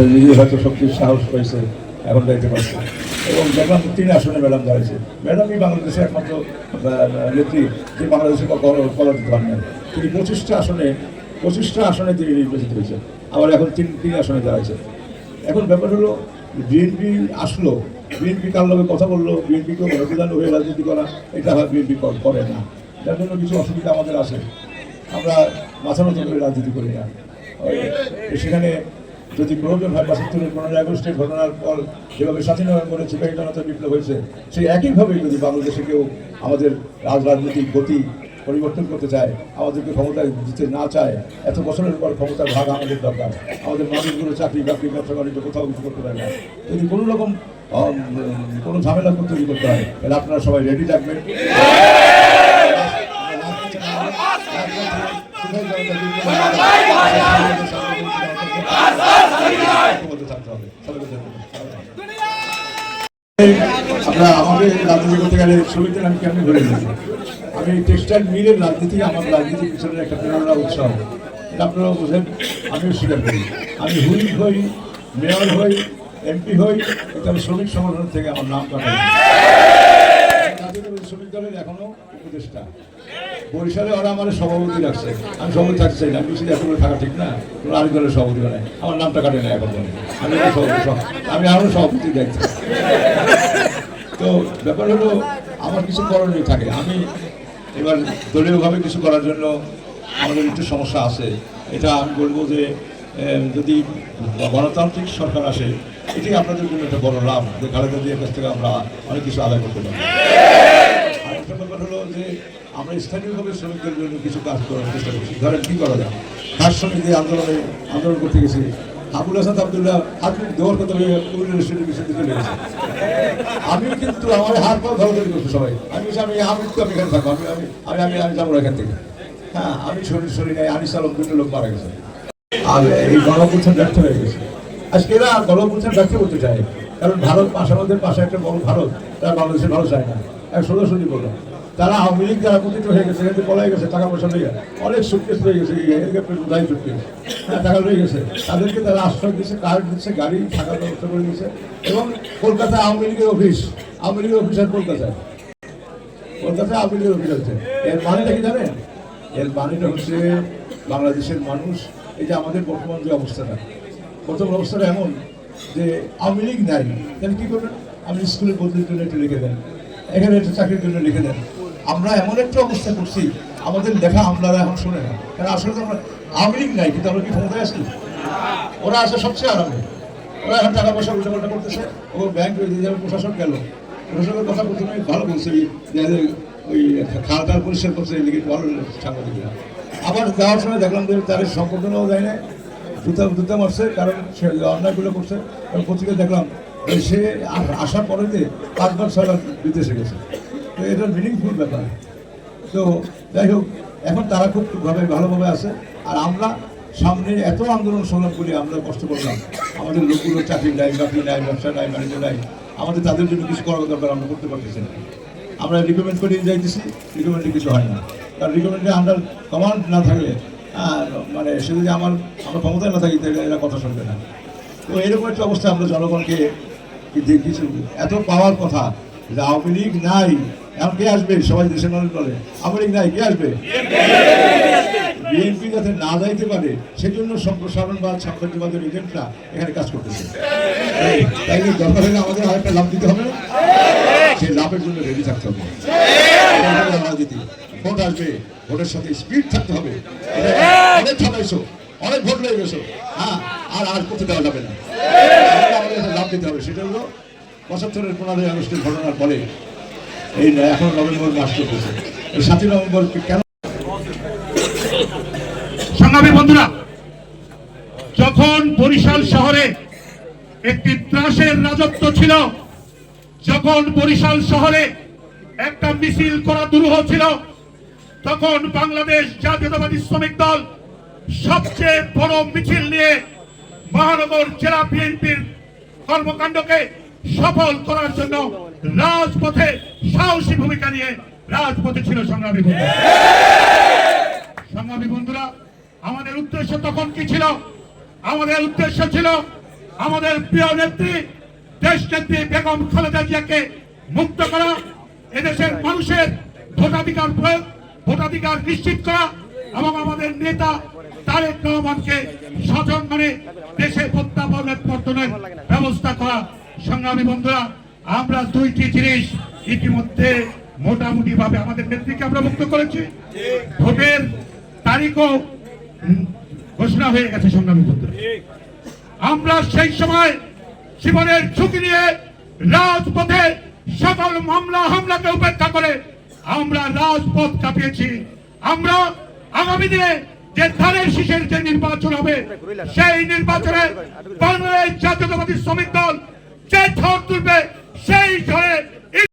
সে নিজে হয়তো সবচেয়ে সাহস পেয়েছে এখন দায়িত্ব পাচ্ছে এবং দেখলাম তিন আসনে ম্যাডাম দাঁড়িয়েছে ম্যাডামই বাংলাদেশের একমাত্র নেত্রী, যে বাংলাদেশে পরাজিত হন নাই। তিনি পঁচিশটা আসনে পঁচিশটা আসনে তিনি নির্বাচিত হয়েছে। আবার এখন তিন তিন আসনে দাঁড়াইছে। এখন ব্যাপার হলো, বিএনপি আসলো, বিএনপি কার লগে কথা বলল, বিএনপিকেও ভোটদান হয়ে রাজনীতি করা, এটা হয় বিএনপি করে না। যার জন্য কিছু অসুবিধা আমাদের আছে। আমরা মাথা মতো করে রাজনীতি করি না। সেখানে যদি প্রয়োজন হয় বাসত্তরের পনেরোই আগস্টের ঘটনার পর যেভাবে স্বাধীন করে সিপাহী জনতা বিপ্লব হয়েছে। সেই একইভাবে যদি বাংলাদেশে কেউ আমাদের রাজ রাজনৈতিক গতি পরিবর্তন করতে চায়, আমাদেরকে ক্ষমতা দিতে না চায়, এত বছরের পর ক্ষমতার ভাগ আমাদের দরকার। আমাদের মানুষগুলো চাকরি বাকরি ব্যবসা বাণিজ্য কোথাও কিছু করতে পারে না। যদি কোনো রকম কোনো ঝামেলা তৈরি করতে হয়, তাহলে আপনারা সবাই রেডি থাকবেন। আমরা আমাদের রাজনীতি করতে গেলে শ্রমিকদের আমি কেমনি ধরে নিয়েছি আমি টেক্সটাইল মিলের রাজনীতি, আমার রাজনীতির পিছনে একটা প্রেরণা উৎসাহ। এটা আপনারাও বোঝেন, আমিও স্বীকার করি। আমি হুইপ হই, মেয়র হই, এমপি হই কিন্তু আমি শ্রমিক সংগঠন থেকে আমার নাম জাতীয়তাবাদী শ্রমিক দলের এখনও উপদেষ্টা। বরিশালে ওরা আমার সভাপতি রাখছে। আমি সভাপতি থাকতে চাই না বেশি এত থাকা ঠিক না। তোমরা আরেক দলের সভাপতি বানায়। আমার নামটা কাটে না এখন আমি এখন আমি আরও সভাপতি দেখছি তো ব্যাপার হলো, আমার কিছু করণীয় থাকে। আমি এবার দলীয়ভাবে কিছু করার জন্য আমাদের একটু সমস্যা আছে। এটা আমি বলব যে যদি গণতান্ত্রিক সরকার আসে এটি আপনাদের জন্য একটা বড় লাভ। যে খালেদা জিয়ার কাছ থেকে আমরা অনেক কিছু আদায় করতে পারি আরেকটা ব্যাপার হলো যে, আমরা স্থানীয়ভাবে শ্রমিকদের জন্য কিছু কাজ করার চেষ্টা করছি। ধরেন কি করা যায়? খাস শ্রমিকদের আন্দোলনে আন্দোলন করতে গেছি। আবুল হাসান আবদুল্লাহ আপনি দেওয়ার কথা আমি কিন্তু আমার হাত পা ধরাধরি করছি সবাই। আমি আমি আমি তো আমি এখানে থাকব। আমি আমি আমি আমি আমি যাব এখান থেকে। হ্যাঁ আমি শরীর শরীর নেই। আনিস আলম দুটো লোক মারা গেছে। আর এই গণপুত্র ব্যর্থ হয়ে গেছে। আজকে এরা গণপুত্র ব্যর্থ করতে চায় কারণ ভারত পাশে আমাদের পাশে একটা বড় ভারত, তারা বাংলাদেশে ভালো চায় না। এক সোজাসুজি বলল তারা আওয়ামী লীগ যারা পতিত হয়ে গেছে থেকে পলাই গেছে, টাকা পয়সা নিয়ে অনেক সুটকেস রয়ে গেছে উদাই সুটকেস। হ্যাঁ টাকা রয়ে গেছে। তাদেরকে তারা আশ্রয় দিচ্ছে কার্ড দিচ্ছে গাড়ি, থাকার ব্যবস্থা করে দিচ্ছে এবং কলকাতায় আওয়ামী লীগের অফিস, আওয়ামী লীগের অফিস আর কলকাতায়। কলকাতায় আওয়ামী লীগের অফিস আছে। এর মানেটা কি জানেন? এর মানেটা হচ্ছে বাংলাদেশের মানুষ, এই যে আমাদের বর্তমান যে অবস্থাটা। বর্তমান অবস্থাটা এমন যে আওয়ামী লীগ নাই। তাহলে কী করবেন? আপনি স্কুলে বদলির জন্য একটু লিখে দেন। এখানে একটা চাকরির জন্য লিখে দেন। আমরা এমন একটা অবস্থা করছি, আমাদের লেখা আমলারা এখন শোনে না। কারণ আসলে তো আমরা লীগ নাই, কিন্তু আমরা কি ক্ষমতায় আছি? ওরা আসে সবচেয়ে আরামে। ওরা এখন টাকা পয়সা উল্টাপাল্টা করতেছে, ও ব্যাংক প্রশাসন গেল। প্রশাসনের কথা প্রথমে ভালো বলছে ওই খাল টাল পরিষ্কার করছে, এদিকে ভালো সাংবাদিকরা আবার যাওয়ার সময় দেখলাম যে তার সম্পর্কটাও যায় না জুতা জুতা মারছে, কারণ সে অন্যায়গুলো করছে এবং পত্রিকা দেখলাম সে আসার পরে যে পাঁচবার, ছয়বার বিদেশে গেছে। তো এটা মিনিংফুল ব্যাপার। তো যাই হোক, এখন তারা খুব ভাবে ভালোভাবে আছে। আর আমরা সামনে এত আন্দোলন সংগ্রাম করি, আমরা কষ্ট করলাম। আমাদের লোকগুলো চাকরি নাই, বাকরি নাই, ব্যবসা নাই, বাণিজ্য নাই। আমাদের তাদের জন্য কিছু করার দরকার আমরা করতে পারতেছি না। আমরা রিকমেন্ড করে যাইতেছি রিকমেন্ডে কিছু হয় না। কারণ রিকমেন্ডে আমরা কমান্ড না থাকলে মানে সে যদি আমার আমরা ক্ষমতায় না থাকি, তাহলে এরা কথা শুনবে না। তো এরকম একটা অবস্থা আমরা জনগণকে কিছু এত পাওয়ার কথা যে আওয়ামী লীগ নাই এখন কে আসবে? সবাই দেশের মানুষ বলে। লীগ নাই, কে আসবে? বিএনপি যাতে না যাইতে পারে, সেজন্য সম্প্রসারণবাদ সাম্রাজ্যবাদের এজেন্টরা এখানে কাজ করতেছে। তাই দরকার হলে আমাদের আরেকটা লাভ দিতে হবে। সেই লাভের জন্য রেডি থাকতে হবে। রাজনীতি, ভোট আসবে, ভোটের সাথে স্পিড থাকতে হবে। অনেক ঠকাইছো অনেক ভোট লেগে গেছো হ্যাঁ আর আর করতে দেওয়া যাবে না। আমাদের লাভ দিতে হবে, সেটা হলো পঁচাত্তরের পনেরোই আগস্টের ঘটনার পরে এই এখন নভেম্বর মাস চলতেছে। এই সাতই নভেম্বর কেন সংগ্রামী বন্ধুরা, যখন বরিশাল শহরে একটি ত্রাসের রাজত্ব ছিল, যখন বরিশাল শহরে একটা মিছিল করা দুরূহ ছিল, তখন বাংলাদেশ জাতীয়তাবাদী শ্রমিক দল সবচেয়ে বড় মিছিল নিয়ে মহানগর জেলা বিএনপির কর্মকাণ্ডকে সফল করার জন্য রাজপথে সাহসী ভূমিকা নিয়ে রাজপথে ছিল সংগ্রামী বন্ধুরা। সংগ্রামী বন্ধুরা, আমাদের উদ্দেশ্য তখন কি ছিল? আমাদের উদ্দেশ্য ছিল আমাদের প্রিয় নেত্রী দেশ নেত্রী বেগম খালেদা জিয়াকে মুক্ত করা, এদেশের মানুষের ভোটাধিকার প্রয়োগ, ভোটাধিকার নিশ্চিত করা এবং আমাদের নেতা তারেক রহমানকে স্বজন মানে দেশে প্রত্যাবর্তনের ব্যবস্থা করা। সংগ্রামী বন্ধুরা আমরা দুইটি জিনিস ইতিমধ্যে মোটামুটি ভাবে আমাদের নেত্রীকে আমরা মুক্ত করেছি। ভোটের তারিখও ঘোষণা হয়ে গেছে সংগ্রামী বন্ধুরা। আমরা সেই সময় জীবনের ঝুঁকি নিয়ে রাজপথে সকল মামলা হামলাকে উপেক্ষা করে আমরা রাজপথ কাঁপিয়েছি। আমরা আগামী দিনে যে ধানের শীষের যে নির্বাচন হবে, সেই নির্বাচনে বাংলাদেশ জাতীয়তাবাদী শ্রমিক দল যে ঝড় তুলবে সেই ঝড়ে